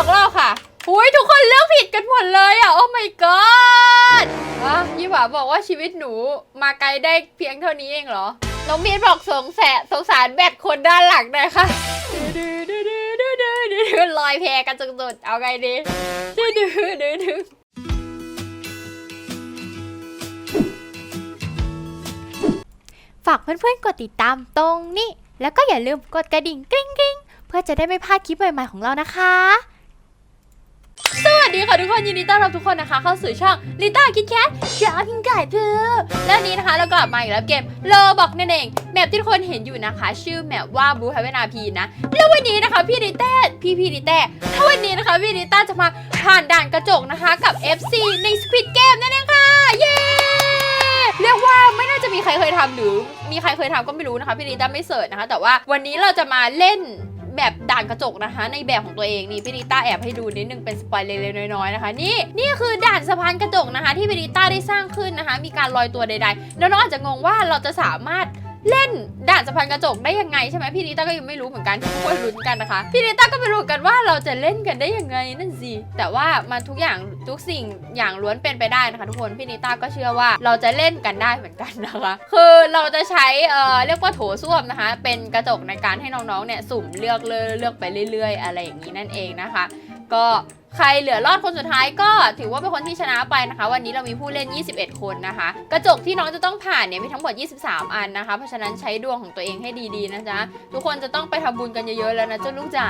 อกรอบค่ะหุยทุกคนเลือกผิดกันหมดเลยอะ โอ้ my god อะยี่หวาบอกว่าชีวิตหนูมาไกลได้เพียงเท่านี้เองเหรอ น้องมีนบอกสงแสสงสารแบตคนด้านหลังหน่อยค่ะดื้อดื้อดื้อดื้อดื้อดื้อดื้อลอยแพกันสุดๆเอาไงดีดื้อดื้อดื้อดื้อฝากเพื่อนๆกดติดตามตรงนี้ แล้วก็อย่าลืมกดกระดิ่งกริ๊งกริ๊งเพื่อจะได้ไม่พลาดคลิปใหม่ๆของเรานะคะ สวัสดีค่ะทุกคนยินดีต้อนรับทุกคนนะคะ เข้าสู่ช่องลิต้าคิดแคทชาพิงไก่เพื่อและวันนี้นะคะเรากลับมาอีกแล้วเกมโลบอกนั่นเองแมปที่ทุกคนเห็นอยู่นะคะ ชื่อแมปว่าบูฮาเวนาพีนะ แล้ววันนี้นะคะพี่ดิเต้พี่พี่ดิเต้ถ้าวันนี้นะคะพี่ดิต้าจะมาผ่านด่านกระจกนะคะกับ FC ใน Squid Game นั่นเองค่ะเย้เรียกว่าไม่น่าจะมีใครเคยทำหรือมีใครเคยทำก็ไม่รู้นะคะพี่ดิต้าไม่เสิร์ชนะคะ แต่ว่าวันนี้เราจะมาเล่น แบบด่านกระจกนะคะ ในแบบของตัวเองนี่พี่ดิต้าแอบให้ดูนิดนึงเป็นสปอยเล็กๆน้อยๆนะคะนี่นี่คือด่านสะพานกระจกนะคะ ที่พี่ดิต้าได้สร้างขึ้นนะคะ มีการลอยตัวใดๆน้องๆอาจจะงงว่าเราจะสามารถ เล่นด่านสะพานกระจกได้ยังไงใช่ไหมพี่ดิต้าก็ยังไม่รู้เหมือนกันทุกคนลุ้นกันนะคะ พี่ดิต้าก็ไม่รู้กันว่าเราจะเล่นกันได้ยังไงนั่นสิแต่ว่ามันทุกอย่างทุกสิ่งอย่างล้วนเป็นไปได้นะคะ ทุกคนพี่ดิต้าก็เชื่อว่าเราจะเล่นกันได้เหมือนกันนะคะ คือเราจะใช้เอ่อเรียกว่าโถส้วมนะคะ เป็นกระจกในการให้น้องๆเนี่ยสุ่มเลือกเลือกเลือกไปเรื่อย ๆ อะไรอย่างนี้นั่นเองนะคะ ก็ ใครเหลือรอดคนสุดท้ายก็ถือว่าเป็นคนที่ชนะไปนะคะ วันนี้เรามีผู้เล่น 21 คนนะคะ กระจกที่น้องจะต้องผ่านเนี่ยมีทั้งหมด 23 อันนะคะ เพราะฉะนั้นใช้ดวงของตัวเองให้ดีๆนะจ๊ะ ทุกคนจะต้องไปทำบุญกันเยอะๆแล้วนะเจ้าลูกจ๋า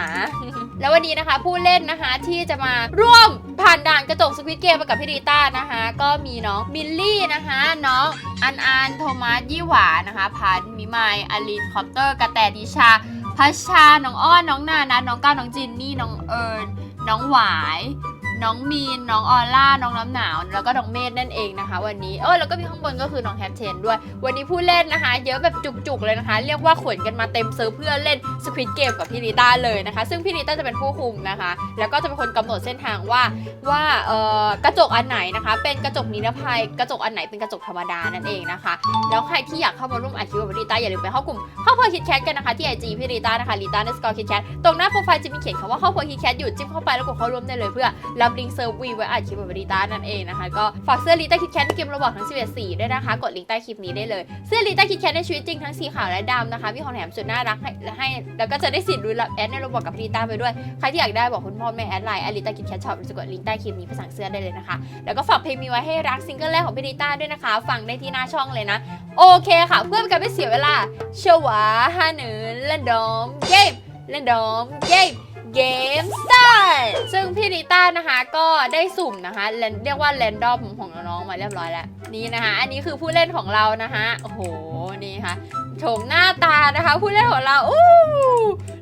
แล้ววันนี้นะคะผู้เล่นนะคะที่จะมาร่วมผ่านด่านกระจกสควิตเกมไปกับพี่ดีต้านะคะ ก็มีน้องมิลลี่นะคะ น้องอันอันโทมัสยี่หวานะคะพันมิมายอลินคอปเตอร์กระแตดิชาพัชชา น้องอ้อน น้องนานะน้องก้าวน้องจินนี่ น้องเอิญ น้องหวาย น้องมีน น้องออล่า น้องน้ำหนาว แล้วก็น้องเมธนั่นเองนะคะ วันนี้ เออแล้วก็มีข้างบนก็คือน้องแฮปเทนด้วย วันนี้ผู้เล่นนะคะ เยอะแบบจุกๆเลยนะคะ เรียกว่าขนกันมาเต็มเซิร์ฟเพื่อเล่นสควิตเกมกับพี่ริต้าเลยนะคะ ซึ่งพี่ริต้าจะเป็นผู้คุมนะคะ แล้วก็จะเป็นคนกำหนดเส้นทางว่าว่าเออกระจกอันไหนนะคะ เป็นกระจกนิรภัย กระจกอันไหนเป็นกระจกธรรมดานั่นเองนะคะ แล้วใครที่อยากเข้ามาร่วมอัดคลิปกับพี่ริต้าอย่าลืมไปเข้ากลุ่มครอบครัวคิดแคทกันนะคะที่ไอจีพี่รีต้านะคะรีต้าในสกอร์คิดแคทตรงหน้าโปรไฟล์จะมีเขียนคำว่าครอบครัวคิดแคทอยู่จิ้มเข้าไปแล้วกดเข้าร่วมได้เลยเพื่อรับลิงก์เซิร์ฟวีไว้อัดคลิปกับรีต้านั่นเองนะคะ ก็ฝากเสื้อรีต้าคิดแคทในเกมระบอกทั้ง 11 สีด้วยนะคะ กดลิงก์ใต้คลิปนี้ได้เลย เสื้อรีต้าคิดแคทในชีวิตจริงทั้งสีขาวและดำนะคะ มีของแถมสุดน่ารักให้และให้ แล้วก็จะได้สิทธิ์รุ้นรับแอดในระบอกกับรีต้าไปด้วย ใครที่อยากได้บอกคุณพ่อแม่แอดไลน์อารีต้าคิดแคทช็อปจะกดลิงก์ใต้คลิปนี้ไปสั่งเสื้อได้เลยนะคะ แล้วก็ฝากเพลงมีไว้ให้รักซิงเกิลแรกของพี่ริต้าด้วยนะคะ ฟังได้ที่หน้าช่องเลยนะ โอเคค่ะ เพื่อเป็นการไม่เสียเวลาชวาฮานือเล่นดอมเกมเล่นดอมเกม เกมสไตล์ซึ่งพี่นิต้านะคะก็ได้สุ่มนะคะเรียกว่าแรนดอมของน้องๆมาเรียบร้อยแล้ว นี่นะคะอันนี้คือผู้เล่นของเรานะคะโอ้โหนี่ค่ะชมหน้าตานะคะผู้เล่นของเราอู้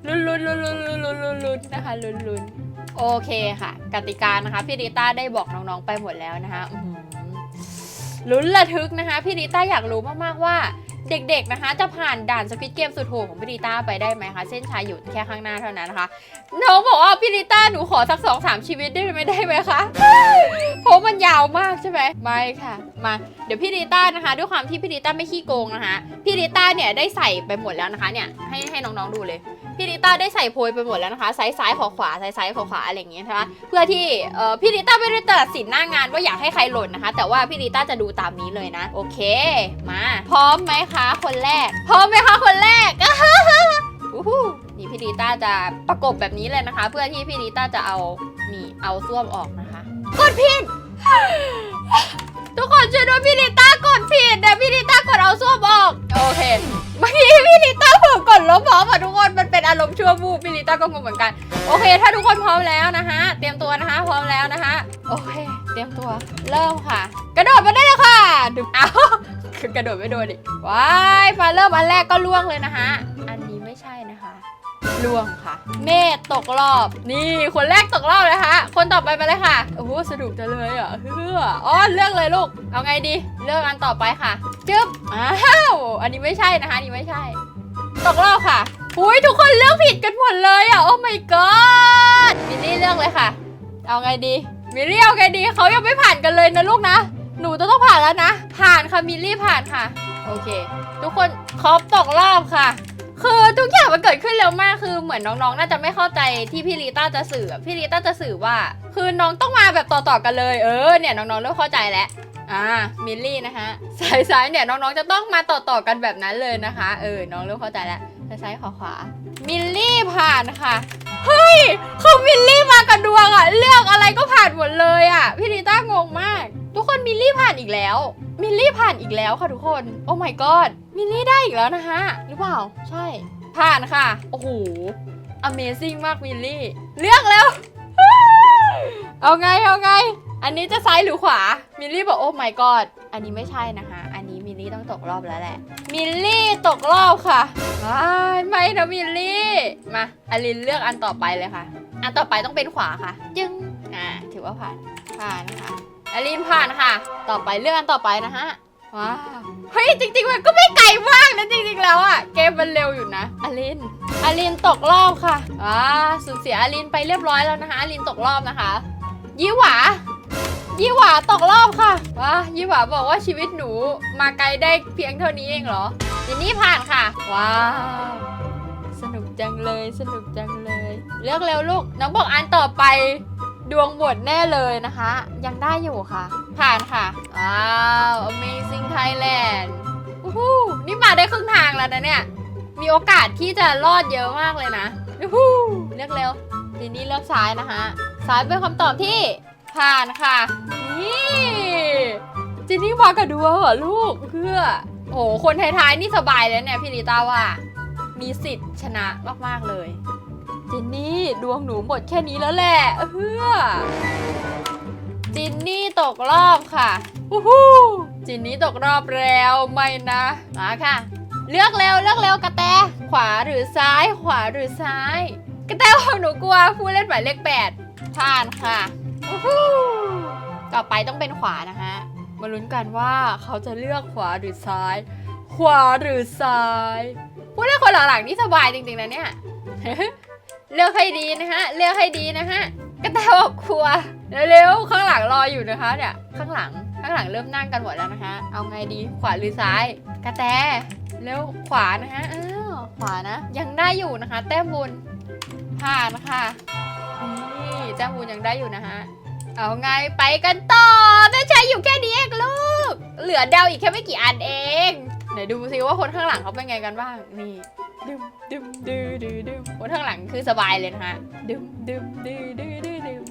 ลุ้นลุ้นลุ้นลุ้นลุ้นลุ้นลุ้นนะคะลุ้นลุ้นโอเคค่ะ กติกานะคะพี่นิต้าได้บอกน้องๆไปหมดแล้วนะคะลุ้นระทึกนะคะพี่นิต้าอยากรู้มากๆว่า เด็กๆนะคะ จะผ่านด่านสควิตเกมสุดโหดของพี่ริต้าไปได้ไหมคะ เส้นชายอยู่แค่ข้างหน้าเท่านั้นนะคะน้องบอกว่าพี่ริต้าหนูขอสักสองสามชีวิตได้ไหมได้ไหมคะเพราะมันยาวมากใช่ไหมไม่ค่ะ มาเดี๋ยวพี่ริต้านะคะ ด้วยความที่พี่ริต้าไม่ขี้โกงนะคะพี่ริต้าเนี่ยได้ใส่ไปหมดแล้วนะคะเนี่ยให้ให้น้องๆดูเลย พี่ริต้าได้ใส่โพยไปหมดแล้วนะคะซ้ายซ้ายขวาขวาซ้ายซ้ายขวาขวาอะไรอย่างเงี้ยใช่ไหมเพื่อที่เอ่อพี่ริต้าไม่ได้ตัดสินหน้างานว่าอยากให้ใครหล่นนะคะ แต่ว่าพี่ริต้าจะดูตามนี้เลยนะ โอเค มา พร้อมไหมคะคนแรก พร้อมไหมคะคนแรกอู้หูนี่พี่ริต้าจะประกบแบบนี้เลยนะคะ เพื่อที่พี่ริต้าจะเอานี่เอาส้วมออกนะคะกดผิด ทุกคนช่วยด้วยพี่ริต้ากดผิดแต่พี่ริต้ากดเอาส้วมออก โอเคเมื่อกี้พี่ลิต้าเพิ่มกดลบพร้อมอะทุกคนมันเป็นอารมณ์ชั่ววูบพี่ลิต้าก็งงเหมือนกันโอเค ถ้าทุกคนพร้อมแล้วนะคะเตรียมตัวนะคะ พร้อมแล้วนะคะ โอเค เตรียมตัวเริ่มค่ะ กระโดดมาได้เลยค่ะดึงเอาคือกระโดดไม่โดนดิว้ายมาเริ่มอันแรกก็ล่วงเลยนะคะอันนี้ไม่ใช่นะคะ ล่วงค่ะ เมฆตกรอบ นี่คนแรกตกรอบเลยค่ะคนต่อไปมาเลยค่ะโอ้โหสนุกจังเลยอะเฮ้ออ๋อเลือกเลยลูก เอาไงดี เลือกอันต่อไปค่ะจึ๊บอ้าวอันนี้ไม่ใช่นะคะอันนี้ไม่ใช่ ตกรอบค่ะหุยทุกคนเลือกผิดกันหมดเลยอะโอ้ my god มิลลี่เลือกเลยค่ะ เอาไงดีมิลลี่เอาไงดีเขายังไม่ผ่านกันเลยนะลูกนะ หนูจะต้องผ่านแล้วนะ ผ่านค่ะมิลลี่ผ่านค่ะ โอเค ทุกคนครบตกรอบค่ะ คือทุกอย่างมันเกิดขึ้นเร็วมากคือเหมือนน้องๆ น่าจะไม่เข้าใจที่พี่ลีต้าจะสื่อพี่ลีต้าจะสื่อว่า คือน้องต้องมาแบบต่อๆกันเลยเออเนี่ยน้องๆเริ่มเข้าใจแล้วอ่ามิลลี่นะคะสายซ้ายเนี่ยน้องๆจะต้องมาต่อๆกันแบบนั้นเลยนะคะเออน้องเริ่มเข้าใจแล้วสายซ้ายขวาขวามิลลี่ผ่านค่ะเฮ้ยคือมิลลี่มากับดวงอะเลือกอะไรก็ผ่านหมดเลยอะพี่ลีต้างงมาก ลลี่ผ่านอีกแล้ว มิลลี่ผ่านอีกแล้วค่ะทุกคน โอ้ my god มิลลี่ได้อีกแล้วนะคะหรือเปล่า ใช่ ผ่านค่ะ โอ้โห Amazing มากมิลลี่ เลือกแล้ว เอาไง เอาไง อันนี้จะซ้ายหรือขวา มิลลี่บอกโอ้ my god อันนี้ไม่ใช่นะคะ อันนี้มิลลี่ต้องตกรอบแล้วแหละ มิลลี่ตกรอบค่ะว้ายไม่นะมิลลี่ มาอลินเลือกอันต่อไปเลยค่ะ อันต่อไปต้องเป็นขวาค่ะ จึงอ่า ถือว่าผ่าน ผ่านค่ะ อลินผ่านค่ะ ต่อไปเลื่อนต่อไปนะฮะ ว้าว เฮ้ย จริง ๆ มันก็ไม่ไกลมากนะจริง ๆ แล้วอะเกมมันเร็วอยู่นะอลินอลินตกรอบค่ะว้าสูญเสียอลินไปเรียบร้อยแล้วนะคะอลินตกรอบนะคะ ยี่หวายี่หวาตกรอบค่ะว้ายี่หวาบอกว่าชีวิตหนูมาไกลได้เพียงเท่านี้เองเหรอจินนี่ผ่านค่ะ ว้าวสนุกจังเลยสนุกจังเลย เลือกเร็วลูกน้องบอกอันต่อไป ดวงบดแน่เลยนะคะ ยังได้อยู่ค่ะ ผ่านค่ะ ว้าว Amazing Thailand อู้หูนี่มาได้ครึ่งทางแล้วนะเนี่ย มีโอกาสที่จะรอดเยอะมากเลยนะอู้หูเลือกเร็วทีนี้เลือกซ้ายนะคะซ้ายเป็นคำตอบที่ผ่านค่ะ นี่จินนี่มากับดวเหรอลูกเพื่อโอ้โหคนท้ายๆนี่สบายแล้วเนี่ยพี่ลิต้าว่า มีสิทธิ์ชนะมากๆเลย จินนี่ดวงหนูหมดแค่นี้แล้วแหละเพื่อจินนี่ตกรอบค่ะวู้ฮู้จินนี่ตกรอบแล้วไม่นะมาค่ะ เลือกเร็วเลือกเร็วกระแต ขวาหรือซ้าย ขวาหรือซ้าย กระแตบอกหนูกลัวผู้เล่นหมายเลขแปดผ่านค่ะวู้ฮู้ต่อไปต้องเป็นขวานะคะมาลุ้นกันว่าเขาจะเลือกขวาหรือซ้าย ขวาหรือซ้ายผู้เล่นคนหลังๆนี่สบายจริงๆนะเนี่ย เลือกให้ดีนะฮะ เลือกให้ดีนะฮะกระแตบอกครัวเร็วๆข้างหลังรออยู่นะคะเนี่ยข้างหลังข้างหลังเริ่มนั่งกันหมดแล้วนะคะ เอาไงดีขวาหรือซ้าย กระแตเร็วขวานะฮะอ้าวขวานะ ยังได้อยู่นะคะ แต้มบุญผ่านค่ะนี่แต้มบุญยังได้อยู่นะฮะเอาไงไปกันต่อแต่ใช้อยู่แค่นี้เองลูก เหลือเดาวอีกแค่ไม่กี่อันเอง ไหนดูซิว่าคนข้างหลังเขาเป็นไงกันบ้าง นี่ดึมดึมดื้อดื้อดึมคนข้างหลังคือสบายเลยนะคะดึมดึมดื้อดื้อดื้อดึม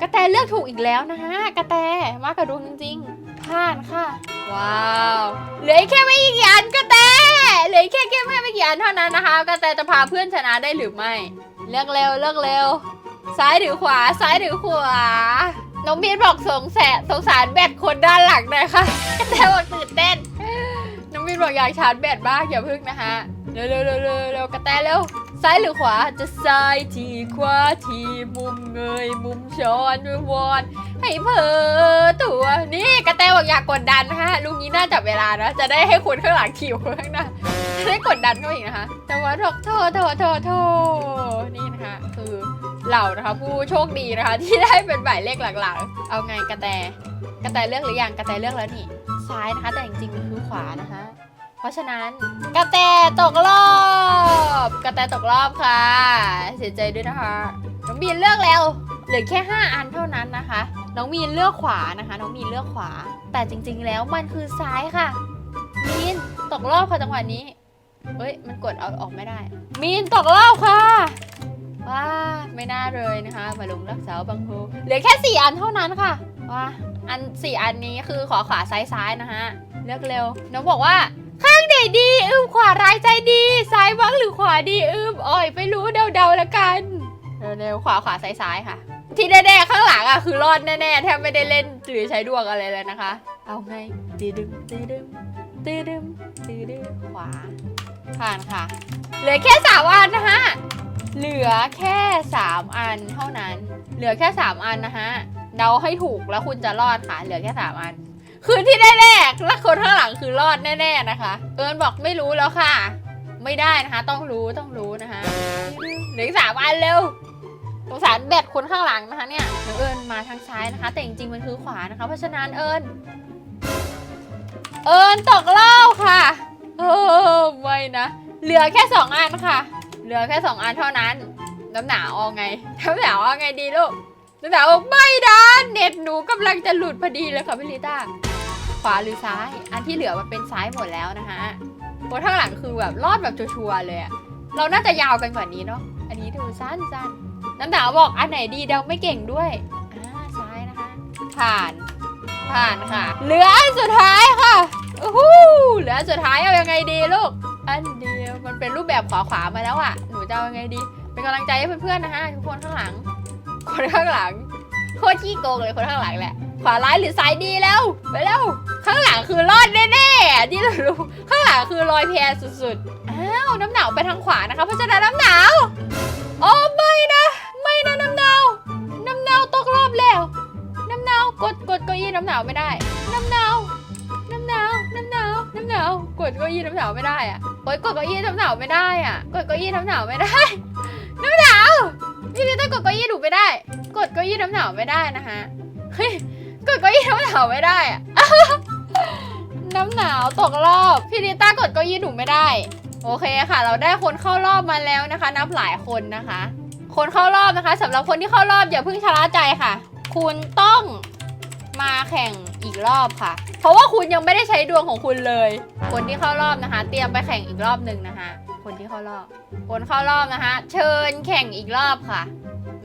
กระแตเลือกถูกอีกแล้วนะฮะกระแตมากระดวงจริงๆผ่านค่ะ ว้าวเหลือแค่ไม่กี่อันกระแตเหลือแค่แค่ไม่กี่อันเท่านั้นนะคะกระแตจะพาเพื่อนชนะได้หรือไม่ เลือกเร็วเลือกเร็ว ซ้ายหรือขวาซ้ายหรือขวาน้องบีนบอกสงแสสงสารแบตคนด้านหลังหน่อยค่ะกระแตบอกตื่นเต้น น้องมินบอกอยากชาร์จแบตบ้างอย่าพึ่งนะคะเร็วเร็วเร็วเร็วกระแตเร็ว ซ้ายหรือขวา จะซ้ายทีขวาทีมุมเงยมุมช้อนมุมวอน ให้เพอตัว นี่กระแตบอกอยากกดดันนะคะลุงนี้น่าจับเวลานะ จะได้ให้คนข้างหลังขี่คนข้างหน้าจะได้กดดันเขาอีกนะคะ แต่ว่าถกโทษโทษโทษโทษนี่นะคะคือเหล่านะคะผู้โชคดีนะคะ ที่ได้เป็นหมายเลขหลังๆ เอาไงกระแตกระแตเลือกหรือยังกระแตเลือกแล้วนี่ซ้ายนะคะ แต่จริงๆมันคือขวานะคะ เพราะฉะนั้นกระแตตกรอบกระแตตกรอบค่ะ เสียใจด้วยนะคะน้องมีนเลือกแล้วเหลือแค่ 5 อันเท่านั้นนะคะ น้องมีนเลือกขวานะคะ น้องมีนเลือกขวา แต่จริง ๆ แล้วมันคือซ้ายค่ะ มีนตกรอบค่ะจังหวะนี้ เฮ้ย มันกดเอาออกไม่ได้ มีนตกรอบค่ะว้าไม่น่าเลยนะคะ มาลงรักษาบางโพเหลือแค่ 4 อันเท่านั้นค่ะว้าอัน 4 อันนี้คือขอขวาซ้ายซ้ายนะฮะเลือกเร็ว น้องบอกว่า ข้างไหนดีอืมขวาร้ายใจดีซ้ายวังหรือขวาดีอืมอ่อยไม่รู้เดาๆแล้วกันเร็วๆขวาขวาซ้ายซ้ายค่ะ ที่แน่ๆข้างหลังอะคือรอดแน่ๆแทบไม่ได้เล่นหรือใช้ดวงอะไรเลยนะคะ เอาไงตีดึมตีดึมตีดึมตีดึมขวาผ่านค่ะ เหลือแค่สามอันนะฮะเหลือแค่สามอันเท่านั้น เหลือแค่สามอันนะฮะเดาให้ถูกแล้วคุณจะรอดค่ะ เหลือแค่สามอัน คือที่แน่ๆและคนข้างหลังคือรอดแน่ๆนะคะ เอิญบอกไม่รู้แล้วค่ะ ไม่ได้นะคะ ต้องรู้ต้องรู้นะคะเหลืออีกสามอันเร็วสงสารแบตคนข้างหลังนะคะเนี่ยเอิญมาทางซ้ายนะคะ แต่จริงๆมันคือขวานะคะ เพราะฉะนั้นเอิญเอิญตกรอบค่ะเออไม่นะเหลือแค่สองอันค่ะ เหลือแค่สองอันเท่านั้น น้ำหนาวเอาไงน้ำหนาวเอาไงดีลูกน้ำหนาวบอกไม่นเน็ตหนูกำลังจะหลุดพอดีเลยค่ะพี่ลิต้า ขวาหรือซ้าย อันที่เหลือมันเป็นซ้ายหมดแล้วนะคะโพข้างหลังคือแบบรอดแบบชัวร์เลยอะเราน่าจะยาวกันกว่านี้เนาะ อันนี้ดูสั้นๆ น้ำหนาวบอกอันไหนดีเดาไม่เก่งด้วยอ่าซ้ายนะคะ ผ่าน ผ่านค่ะ เหลืออันสุดท้ายค่ะอู้หูเหลืออันสุดท้ายเอายังไงดีลูก อันเดียวมันเป็นรูปแบบขวาๆมาแล้วอะหนูจะเอายังไงดี เป็นกำลังใจให้เพื่อนๆนะคะทุกคนข้างหลัง คนข้างหลังโคตรขี้โกงเลยคนข้างหลังแหละ ขวาร้ายหรือซ้ายดีแล้วไปแล้วข้างหลังคือรอดแน่ๆอะที่เรารู้ข้างหลังคือลอยแพสุดๆอ้าวน้ำหนาวไปทางขวานะคะเพราะฉะนั้นน้ำหนาวโอ้ไม่นะ ไม่นะน้ำหนาวน้ำหนาวตกรอบแล้วน้ำหนาวกดกดเก้าอี้น้ำหนาวไม่ได้ น้ำหนาวน้ำหนาวน้ำหนาวน้ำหนาวกดเก้าอี้น้ำหนาวไม่ได้อะโอ๊ยกดเก้าอี้น้ำหนาวไม่ได้อะกดเก้าอี้น้ำหนาวไม่ได้น้ำหนาวพี่ลิต้ากดเก้าอี้หนูไม่ได้ กดเก้าอี้น้ำหนาวไม่ได้นะคะเฮ้ย กดเก้าอี้น้ำหนาวไม่ได้อะน้ำหนาวตกรอบพี่ลิต้ากดเก้าอี้หนูไม่ได้ โอเคค่ะ เราได้คนเข้ารอบมาแล้วนะคะ นับหลายคนนะคะ คนเข้ารอบนะคะสำหรับคนที่เข้ารอบอย่าเพิ่งชะล่าใจค่ะ คุณต้องมาแข่งอีกรอบค่ะ เพราะว่าคุณยังไม่ได้ใช้ดวงของคุณเลย คนที่เข้ารอบนะคะ เตรียมไปแข่งอีกรอบหนึ่งนะคะ คนที่เข้ารอบ คนเข้ารอบนะคะ เชิญแข่งอีกรอบค่ะ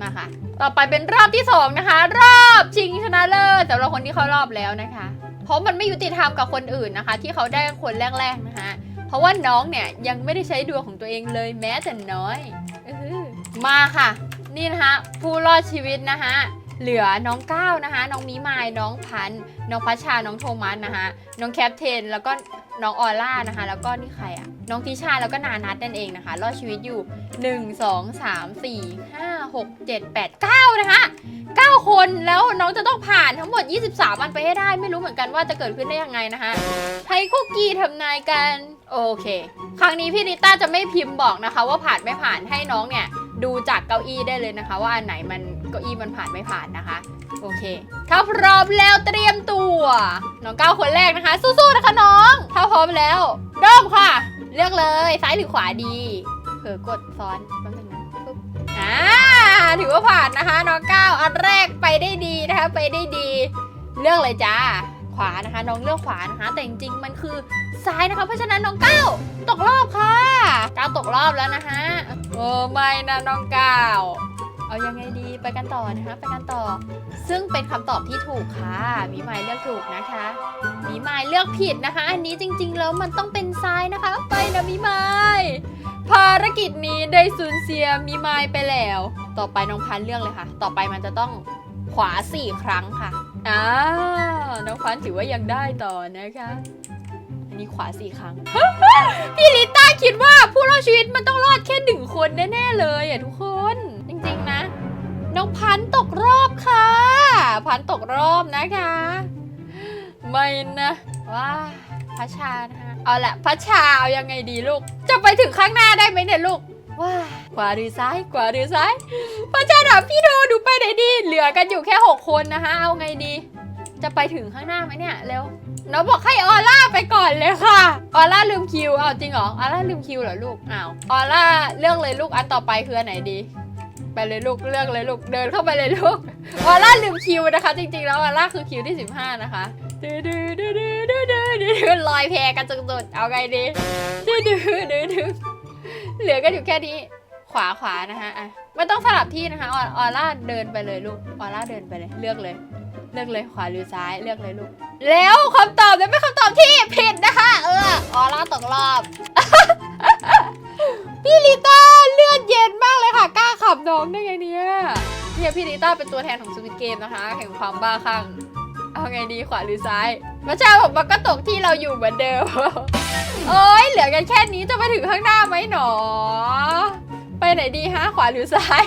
มาค่ะ ต่อไปเป็นรอบที่สองนะคะ รอบชิงชนะเลิศสำหรับคนที่เข้ารอบแล้วนะคะ เพราะมันไม่ยุติธรรมกับคนอื่นนะคะ ที่เขาได้คนแรกๆนะคะ เพราะว่าน้องเนี่ยยังไม่ได้ใช้ดวงของตัวเองเลยแม้แต่น้อยออมาค่ะ นี่นะคะผู้รอดชีวิตนะคะ เหลือน้องก้าวนะคะ น้องมิมาย น้องพัน น้องพัชชา น้องโทมัสนะคะ น้องแคปเทน แล้วก็น้องออร่านะคะ แล้วก็นี่ใครอะน้องทิชา แล้วก็นานัทนั่นเองนะคะ รอดชีวิตอยู่ 1 2 3 4 5 6 7 8 9 นะคะ 9 คนแล้วน้องจะต้องผ่านทั้งหมด 23อันไปให้ได้ ไม่รู้เหมือนกันว่าจะเกิดขึ้นได้ยังไงนะคะให้คุกกี้ทำนายกัน โอเค ครั้งนี้พี่นิต้าจะไม่พิมพ์บอกนะคะ ว่าผ่านไม่ผ่านให้น้องเนี่ยดูจากเก้าอี้ได้เลยนะคะ ว่าอันไหนมัน เก้าอี้มันผ่านไม่ผ่านนะคะ โอเค ถ้าพร้อมแล้วเตรียมตัว น้องก้าวคนแรกนะคะ สู้ๆนะคะน้อง ถ้าพร้อมแล้วเริ่มค่ะ เลือกเลยซ้ายหรือขวาดี เผลอกดซ้อนแป๊บนึงนะปึ๊บอ่าถือว่าผ่านนะคะน้องก้าวอันแรกไปได้ดีนะคะ ไปได้ดี เลือกเลยจ้าขวานะคะ น้องเลือกขวานะคะ แต่จริงๆมันคือซ้ายนะคะเพราะฉะนั้นน้องก้าวตกรอบค่ะก้าวตกรอบแล้วนะคะโอ้ไม่นะน้องก้าว เอายังไงดีไปกันต่อนะคะไปกันต่อ ซึ่งเป็นคำตอบที่ถูกค่ะมีไมายเลือกถูกนะคะมีไมายเลือกผิดนะคะ อันนี้จริง ๆ แล้วมันต้องเป็นซ้ายนะคะ ไปนะมีไมายภารกิจนี้ได้สูญเสียมีไมายไปแล้ว ต่อไปน้องพันเลือกเลยค่ะ ต่อไปมันจะต้องขวาสี่ครั้งค่ะอ้าน้องพันถือว่ายังได้ต่อนะคะ อันนี้ขวาสี่ครั้ง พี่ลิต้าคิดว่าผู้รอดชีวิตมันต้องรอดแค่หนึ่งคนแน่ๆเลยอะทุกคน น้องพันตกรอบค่ะ พันตกรอบนะคะ ไม่นะว้าพัชชานะคะเอาละพัชชาเอายังไงดีลูก จะไปถึงข้างหน้าได้ไหมเนี่ยลูกว้าขวาหรือซ้ายขวาหรือซ้ายพัชชาถามพี่โดดูไปไหนดี เหลือกันอยู่แค่หกคนนะคะ เอาไงดี จะไปถึงข้างหน้าไหมเนี่ยเร็วน้องบอกให้ออร่าไปก่อนเลยค่ะ ออร่าลืมคิว เอาจริงเหรอ ออร่าลืมคิวเหรอลูกอ้าว ออร่าเลือกเลยลูกอันต่อไปคืออันไหนดี ไปเลยลูกเลือกเลยลูกเดินเข้าไปเลยลูกออร่าลืมคิวนะคะ จริงๆแล้วออร่าคือคิวที่ 15 นะคะดื้อดื้อดื้อดื้อดื้อดื้อดื้อลอยแพกันสุดๆเอาไงดีดื้อดื้อดื้อดื้อเหลือกันอยู่แค่นี้ ขวาขวานะคะอะไม่ต้องสลับที่นะคะออออร่าเดินไปเลยลูกออร่าเดินไปเลยเลือกเลย เลือกเลยขวาหรือซ้ายเลือกเลยลูกแล้วคำตอบจะเป็นคำตอบที่ผิดนะคะ เออออร่าตกรอบพี่ลิต้าเลือด น้องได้ไงเนี่ยเนี่ยพี่ลิต้าเป็นตัวแทนของสวิตเกมนะคะ แห่งความบ้าคลั่งเอาไงดีขวาหรือซ้ายมาชาบอกมันก็ตกที่เราอยู่เหมือนเดิม โอ้ยเหลือกันแค่นี้จะไปถึงข้างหน้าไหมหนอ ไปไหนดีฮะขวาหรือซ้าย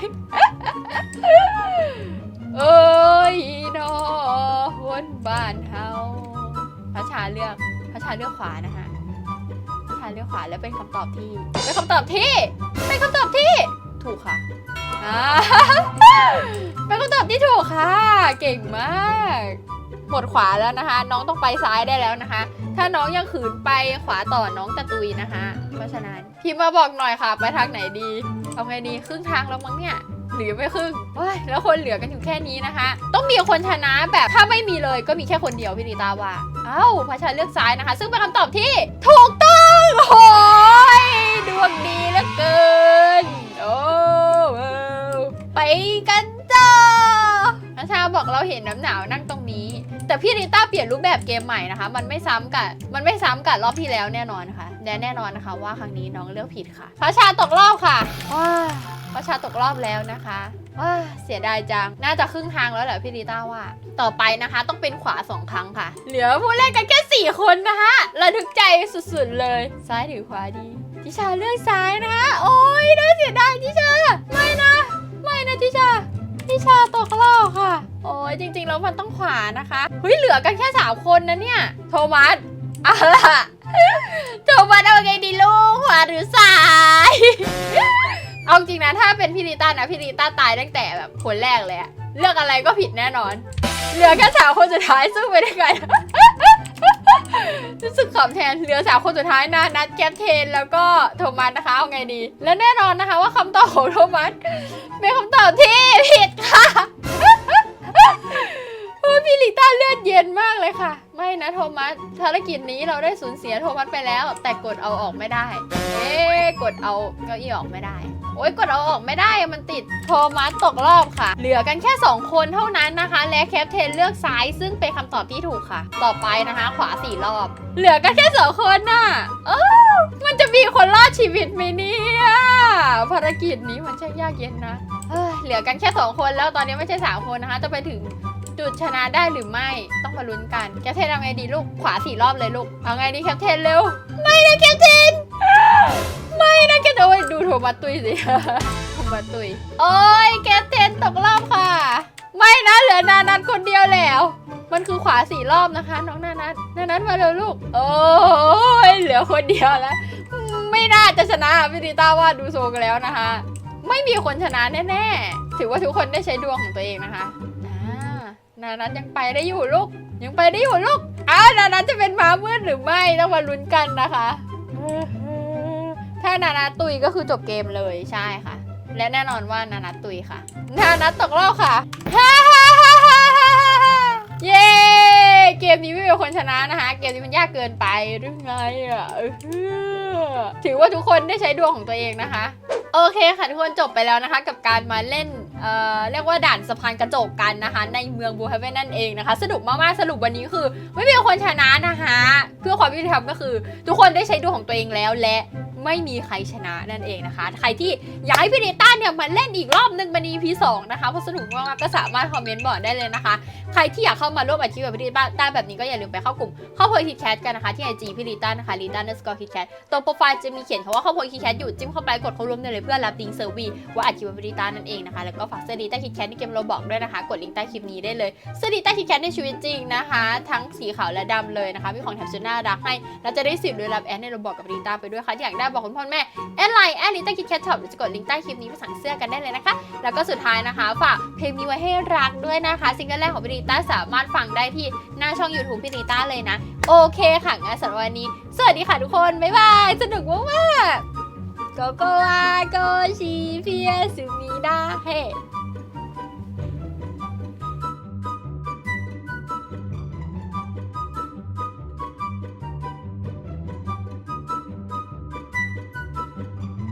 เอ้ยนอวนบ้านเฮาพระชาเลือกพระชาเลือกขวานะคะพระชาเลือกขวาแล้วเป็นคำตอบที่เป็นคำตอบที่เป็นคำตอบที่ ถูกค่ะอ่า เป็นคำตอบที่ถูกค่ะ เก่งมากหมดขวาแล้วนะคะ น้องต้องไปซ้ายได้แล้วนะคะ ถ้าน้องยังขืนไปขวาต่อน้องตะตุยนะคะ เพราะฉะนั้นพิมพ์มาบอกหน่อยค่ะ ไปทางไหนดีเอาไงดีครึ่งทางแล้วมั้งเนี่ยหรือไม่ครึ่งว้ายแล้วคนเหลือกันอยู่แค่นี้นะคะ ต้องมีคนชนะแบบถ้าไม่มีเลยก็มีแค่คนเดียวพี่ดีตาว่า เอ้าพระชาเลือกซ้ายนะคะ ซึ่งเป็นคำตอบที่ถูกต้องโอ้ยดวงดีเหลือเกิน ไปกันจ้าพระชาบอกเราเห็นน้ำหนาวนั่งตรงนี้ แต่พี่ริต้าเปลี่ยนรูปแบบเกมใหม่นะคะ มันไม่ซ้ำกับ มันไม่ซ้ำกับรอบที่แล้วแน่นอนค่ะและแน่นอนนะคะ ว่าครั้งนี้น้องเลือกผิดค่ะพระชาตกรอบค่ะว้าพระชาตกรอบแล้วนะคะว้าเสียดายจัง น่าจะครึ่งทางแล้วแหละพี่ริต้าว่า ต่อไปนะคะ ต้องเป็นขวาสองครั้งค่ะ เหลือผู้เล่นกันแค่สี่คนนะคะระทึกใจสุดๆเลย ซ้ายหรือขวาดี ทิชาเลือกซ้ายนะคะ โอ้ยน่าเสียดายทิชา ไม่นะ ไม่นะทิชาทิชาตกรอบค่ะ โอ้ยจริง ๆ แล้วมันต้องขวานะคะเฮ้ยเหลือกันแค่สามคนนะเนี่ย โทมัสอาล่ะโทมัสเอาไงดีลูกขวาหรือซ้ายเอาจริงนะถ้าเป็นพี่ริต้านะพี่ริต้าตายตั้งแต่แบบคนแรกเลยอะเลือกอะไรก็ผิดแน่นอน เหลือแค่สามคนสุดท้ายซึ่งไปได้ไง รู้สึกขำแทนเหลือสามคนสุดท้ายนะนัดแคปเทนแล้วก็โทมัสนะคะเอาไงดี และแน่นอนนะคะว่าคำตอบของโทมัสเป็นคำตอบที่ผิดค่ะโอ้ยพี่ลิต้าเลือดเย็นมากเลยค่ะ ไม่นะโทมัสภารกิจนี้เราได้สูญเสียโทมัสไปแล้ว แต่กดเอาออกไม่ได้ เอ๊ะกดเอาเก้าอี้ออกไม่ได้ โอ๊ยกดเอาออกไม่ได้มันติดโทมัสตกรอบค่ะ เหลือกันแค่ 2 คนเท่านั้นนะคะ และแคปเทนเลือกซ้ายซึ่งเป็นคำตอบที่ถูกค่ะ ต่อไปนะคะ ขวาสี่รอบ เหลือกันแค่สองคนน่ะเออมันจะมีคนรอดชีวิตไหมเนี่ยภารกิจนี้มันช่างยากเย็นนะเอ้ยเหลือกันแค่สองคนแล้วตอนนี้ไม่ใช่สามคนนะคะ จะไปถึงจุดชนะได้หรือไม่ต้องมาลุ้นกันแคปเทนเอาไงดีลูกขวาสี่รอบเลยลูกเอาไงดีแคปเทนเร็วไม่นะแคปเทน ไม่นะแกโอ้ดูโทมัสตุยสิ โทมัสตุย โอ้ยแกเทนตกรอบค่ะ ไม่นะเหลือนานัทคนเดียวแล้ว มันคือขวาสี่รอบนะคะ น้องนานัทนานัทมาเร็วลูก โอ้ยเหลือคนเดียวแล้ว ไม่น่าจะชนะพี่ดิต้าว่าดูทรงแล้วนะคะ ไม่มีคนชนะแน่ๆ ถือว่าทุกคนได้ใช้ดวงของตัวเองนะคะอ่านานัทยังไปได้อยู่ลูก ยังไปได้อยู่ลูกอ้าวนานัทจะเป็นม้ามืดหรือไม่ต้องมาลุ้นกันนะคะ นานาตุยก็คือจบเกมเลยใช่ค่ะ และแน่นอนว่านานาตุยค่ะ นานาตกรอบค่ะเย้เกมนี้ไม่มีคนชนะนะคะเกมนี้มันยากเกินไปหรือไงอะถือว่าทุกคนได้ใช้ดวงของตัวเองนะคะโอเคค่ะทุกคนจบไปแล้วนะคะ กับการมาเล่นเอ่อเรียกว่าด่านสะพานกระจกกันนะคะ ในเมืองบูฮาเวนนั่นเองนะคะ สนุกมากๆสรุปวันนี้คือ ไม่มีคนชนะนะคะ เพื่อความยุติธรรมก็คือ ทุกคนได้ใช้ดวงของตัวเองแล้วและ ไม่มีใครชนะนั่นเองนะคะ ใครที่อยากให้พี่เนต้าเนี่ยมาเล่นอีกรอบหนึ่งบัน EP 2นะคะเพราะสนุกมากๆก็สามารถคอมเมนต์บอกได้เลยนะคะ ใครที่อยากเข้ามาร่วมอาชีพกับพี่ลิต้าแบบนี้ก็อย่าลืมไปเข้ากลุ่มเข้าโพยคิดแคทกันนะคะที่ไอจีพี่ลิต้านะคะลิต้าเนสกอร์คิดแคทตรงโปรไฟล์จะมีเขียนคำว่าเข้าโพยคิดแคทอยู่จิ้มเข้าไปกดเข้าร่วมได้เลยเพื่อรับลิงเซอร์วีว่าอาชีพกับพี่ลิต้านั่นเองนะคะแล้วก็ฝากเสื้อลิต้าคิดแคทในเกมโรบอกด้วยนะคะ กดลิงก์ใต้คลิปนี้ได้เลยเสื้อลิต้าคิดแคทในชีวิตจริงนะคะ ทั้งสีขาวและดำเลยนะคะมีของแถมชุดน่ารักให้แล้วจะได้สิบด้วยรับแอดในโรบอกกับลิต้าไปด้วยค่ะที่อยากได้บอกคุณพ่อแม่แอดไลน์แอดลิต้าคิดแคทช็อปหรือจะกดลิงก์ใต้คลิปนี้ไปสั่งเสื้อกันได้เลยนะคะ แล้วก็สุดท้ายนะคะ ฝากเพลงนี้ไว้ให้รักด้วยนะคะซิงเกิลแรกของพี่ริต้าสามารถฟังได้ที่หน้าช่อง YouTube พี่ริต้าเลยนะ โอเคค่ะงั้นสำหรับวันนี้ สวัสดีค่ะทุกคน บ๊ายบาย สนุกมากๆโกโกวาโกชิเพียสุมิดาเฮ